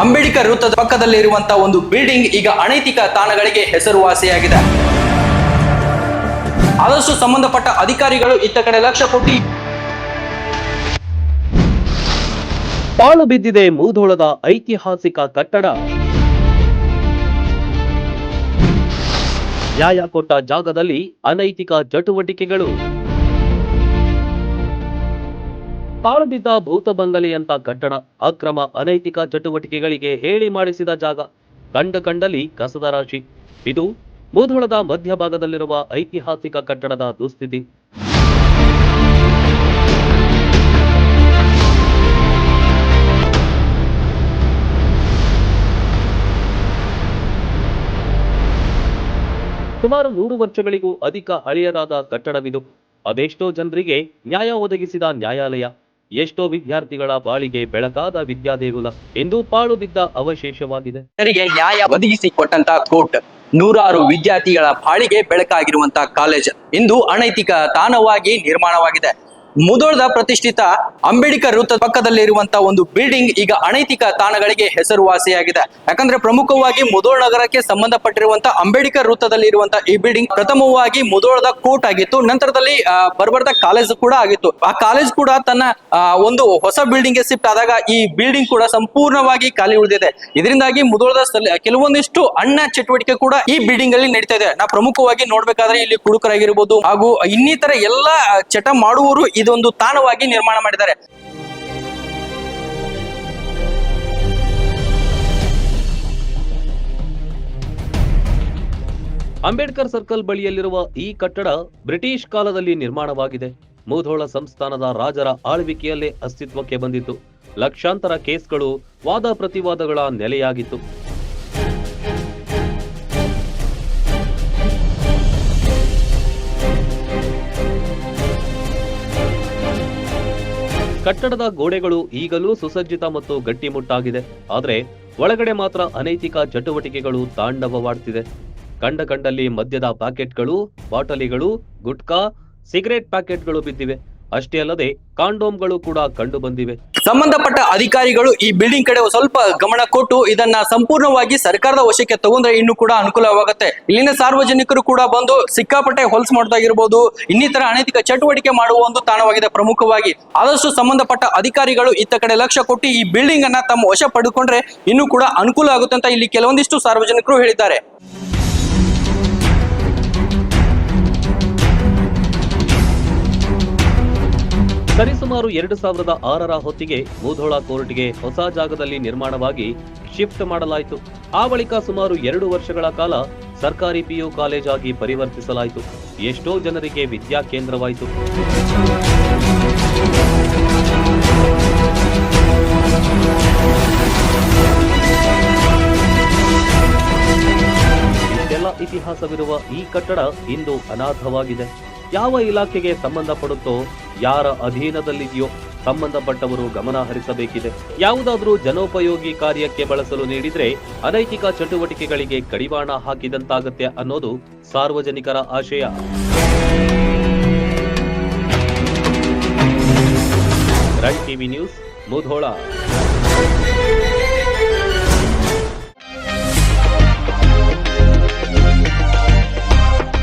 ಅಂಬೇಡ್ಕರ್ ವೃತ್ತದ ಪಕ್ಕದಲ್ಲಿರುವಂತಹ ಒಂದು ಬಿಲ್ಡಿಂಗ್ ಈಗ ಅನೈತಿಕ ತಾಣಗಳಿಗೆ ಹೆಸರುವಾಸಿಯಾಗಿದೆ. ಆದಷ್ಟು ಸಂಬಂಧಪಟ್ಟ ಅಧಿಕಾರಿಗಳು ಇತ್ತ ಕಡೆ ಲಕ್ಷ ಕೊಟ್ಟು. ಪಾಳು ಬಿದ್ದಿದೆ ಮೂಧೋಳದ ಐತಿಹಾಸಿಕ ಕಟ್ಟಡ. ನ್ಯಾಯ ಕೊಟ್ಟ ಜಾಗದಲ್ಲಿ ಅನೈತಿಕ ಚಟುವಟಿಕೆಗಳು. ಪಾಳು ಬಿದ್ದ ಭೂತ ಬಂಗಲೆಯಂತ ಕಟ್ಟಡ ಅಕ್ರಮ ಅನೈತಿಕ ಚಟುವಟಿಕೆಗಳಿಗೆ ಹೇಳಿ ಮಾಡಿಸಿದ ಜಾಗ ಕಂಡ ಕಂಡಲ್ಲಿ ಕಸದ ರಾಶಿ. ಇದು ಮೂಧೋಳದ ಮಧ್ಯಭಾಗದಲ್ಲಿರುವ ಐತಿಹಾಸಿಕ ಕಟ್ಟಡದ ದುಸ್ಥಿತಿ. ಸುಮಾರು ನೂರು ವರ್ಷಗಳಿಗೂ ಅಧಿಕ ಹಳೆಯದಾದ ಕಟ್ಟಡವಿದು. ಅದೆಷ್ಟೋ ಜನರಿಗೆ ನ್ಯಾಯ ಒದಗಿಸಿದ ನ್ಯಾಯಾಲಯ. ಎಷ್ಟೋ ವಿದ್ಯಾರ್ಥಿಗಳ ಬಾಳಿಗೆ ಬೆಳಕಾದ ವಿದ್ಯಾದೇಗುಲ ಎಂದು ಪಾಳು ಬಿದ್ದ ಅವಶೇಷವಾಗಿದೆ. ನ್ಯಾಯ ಒದಗಿಸಿಕೊಟ್ಟಂತ ಕೋರ್ಟ್, ನೂರಾರು ವಿದ್ಯಾರ್ಥಿಗಳ ಬಾಳಿಗೆ ಬೆಳಕಾಗಿರುವಂತಹ ಕಾಲೇಜ್ ಇಂದು ಅನೈತಿಕ ತಾಣವಾಗಿ ನಿರ್ಮಾಣವಾಗಿದೆ. ಮುದೋಳದ ಪ್ರತಿಷ್ಠಿತ ಅಂಬೇಡ್ಕರ್ ವೃತ್ತದ ಪಕ್ಕದಲ್ಲಿರುವಂತಹ ಒಂದು ಬಿಲ್ಡಿಂಗ್ ಈಗ ಅನೈತಿಕ ತಾಣಗಳಿಗೆ ಹೆಸರುವಾಸಿಯಾಗಿದೆ. ಯಾಕಂದ್ರೆ ಪ್ರಮುಖವಾಗಿ ಮುದೋಳ ನಗರಕ್ಕೆ ಸಂಬಂಧಪಟ್ಟಿರುವಂತಹ ಅಂಬೇಡ್ಕರ್ ವೃತ್ತದಲ್ಲಿ ಇರುವಂತಹ ಈ ಬಿಲ್ಡಿಂಗ್ ಪ್ರಥಮವಾಗಿ ಮುದೋಳದ ಕೋರ್ಟ್ ಆಗಿತ್ತು. ನಂತರದಲ್ಲಿ ಬರ್ಬರ್ದ ಕಾಲೇಜ್ ಕೂಡ ಆಗಿತ್ತು. ಆ ಕಾಲೇಜ್ ಕೂಡ ತನ್ನ ಒಂದು ಹೊಸ ಬಿಲ್ಡಿಂಗ್ಗೆ ಶಿಫ್ಟ್ ಆದಾಗ ಈ ಬಿಲ್ಡಿಂಗ್ ಕೂಡ ಸಂಪೂರ್ಣವಾಗಿ ಖಾಲಿ ಉಳಿದಿದೆ. ಇದರಿಂದಾಗಿ ಮುದೋಳದ ಕೆಲವೊಂದಿಷ್ಟು ಅಣ್ಣ ಚಟುವಟಿಕೆ ಕೂಡ ಈ ಬಿಲ್ಡಿಂಗ್ ಅಲ್ಲಿ ನಡೀತಾ ಇದೆ. ನಾ ಪ್ರಮುಖವಾಗಿ ನೋಡ್ಬೇಕಾದ್ರೆ ಇಲ್ಲಿ ಕುಡುಕರಾಗಿರ್ಬೋದು ಹಾಗೂ ಇನ್ನಿತರ ಎಲ್ಲಾ ಚಟ ಮಾಡುವವರು ಇದೊಂದು ತಾಣವಾಗಿ ನಿರ್ಮಾಣ ಮಾಡಿದ್ದಾರೆ. ಅಂಬೇಡ್ಕರ್ ಸರ್ಕಲ್ ಬಳಿಯಲ್ಲಿರುವ ಈ ಕಟ್ಟಡ ಬ್ರಿಟಿಷ್ ಕಾಲದಲ್ಲಿ ನಿರ್ಮಾಣವಾಗಿದೆ. ಮೂಧೋಳ ಸಂಸ್ಥಾನದ ರಾಜರ ಆಳ್ವಿಕೆಯಲ್ಲೇ ಅಸ್ತಿತ್ವಕ್ಕೆ ಬಂದಿತ್ತು ಲಕ್ಷಾಂತರ ಕೇಸ್ಗಳು ವಾದ ಪ್ರತಿವಾದಗಳ ನೆಲೆಯಾಗಿತ್ತು. ಕಟ್ಟಡದ ಗೋಡೆಗಳು ಈಗಲೂ ಸುಸಜ್ಜಿತ ಮತ್ತು ಗಟ್ಟಿಮುಟ್ಟಾಗಿದೆ. ಆದರೆ ಒಳಗಡೆ ಮಾತ್ರ ಅನೈತಿಕ ಚಟುವಟಿಕೆಗಳು ತಾಂಡವವಾಡ್ತಿದೆ. ಕಂಡ ಕಂಡಲ್ಲಿ ಮದ್ಯದ ಪ್ಯಾಕೆಟ್ಗಳು, ಬಾಟಲಿಗಳು, ಗುಟ್ಕಾ, ಸಿಗರೇಟ್ ಪ್ಯಾಕೆಟ್ಗಳು ಬಿದ್ದಿವೆ. ಅಷ್ಟೇ ಅಲ್ಲದೆ ಕಾಂಡೋಮ್ಗಳು ಕೂಡ ಕಂಡು ಬಂದಿವೆ. ಸಂಬಂಧಪಟ್ಟ ಅಧಿಕಾರಿಗಳು ಈ ಬಿಲ್ಡಿಂಗ್ ಕಡೆ ಸ್ವಲ್ಪ ಗಮನ ಕೊಟ್ಟು ಇದನ್ನ ಸಂಪೂರ್ಣವಾಗಿ ಸರ್ಕಾರದ ವಶಕ್ಕೆ ತಗೊಂಡ್ರೆ ಇನ್ನು ಕೂಡ ಅನುಕೂಲವಾಗುತ್ತೆ. ಇಲ್ಲಿನ ಸಾರ್ವಜನಿಕರು ಕೂಡ ಬಂದು ಸಿಕ್ಕಾಪಟ್ಟೆ ಹೊಲ್ಸ್ ಮಾಡೋದಾಗಿರ್ಬೋದು, ಇನ್ನಿತರ ಅನೈತಿಕ ಚಟುವಟಿಕೆ ಮಾಡುವ ಒಂದು ತಾಣವಾಗಿದೆ ಪ್ರಮುಖವಾಗಿ. ಆದಷ್ಟು ಸಂಬಂಧಪಟ್ಟ ಅಧಿಕಾರಿಗಳು ಇತ್ತ ಕಡೆ ಲಕ್ಷ್ಯ ಕೊಟ್ಟು ಈ ಬಿಲ್ಡಿಂಗ್ ಅನ್ನ ತಮ್ಮ ವಶ ಪಡೆದುಕೊಂಡ್ರೆ ಇನ್ನು ಕೂಡ ಅನುಕೂಲ ಆಗುತ್ತೆ ಅಂತ ಇಲ್ಲಿ ಕೆಲವೊಂದಿಷ್ಟು ಸಾರ್ವಜನಿಕರು ಹೇಳಿದ್ದಾರೆ. ಸರಿಸುಮಾರು ಎರಡು ಸಾವಿರದ ಆರರ ಹೊತ್ತಿಗೆ ಮೂಧೋಳ ಕೋರ್ಟ್ಗೆ ಹೊಸ ಜಾಗದಲ್ಲಿ ನಿರ್ಮಾಣವಾಗಿ ಶಿಫ್ಟ್ ಮಾಡಲಾಯಿತು. ಆ ಬಳಿಕ ಸುಮಾರು ಎರಡು ವರ್ಷಗಳ ಕಾಲ ಸರ್ಕಾರಿ ಪಿಯು ಕಾಲೇಜ್ ಆಗಿ ಪರಿವರ್ತಿಸಲಾಯಿತು. ಎಷ್ಟೋ ಜನರಿಗೆ ವಿದ್ಯಾ ಕೇಂದ್ರವಾಯಿತು. ಇಷ್ಟೆಲ್ಲ ಇತಿಹಾಸವಿರುವ ಈ ಕಟ್ಟಡ ಇಂದು ಅನಾಥವಾಗಿದೆ. ಯಾವ ಇಲಾಖೆಗೆ ಸಂಬಂಧಪಡುತ್ತೋ ಯಾರ ಅಧೀನದಲ್ಲಿದೆಯೋ ಸಂಬಂಧಪಟ್ಟವರು ಗಮನ ಹರಿಸಬೇಕಿದೆ. ಯಾವುದಾದರೂ ಜನೋಪಯೋಗಿ ಕಾರ್ಯಕ್ಕೆ ಬಳಸಲು ನೀಡಿದ್ರೆ ಅನೈತಿಕ ಚಟುವಟಿಕೆಗಳಿಗೆ ಕಡಿವಾಣ ಹಾಕಿದಂತಾಗತ್ತೆ ಅನ್ನೋದು ಸಾರ್ವಜನಿಕರ ಆಶಯ. Right TV news Mudhol.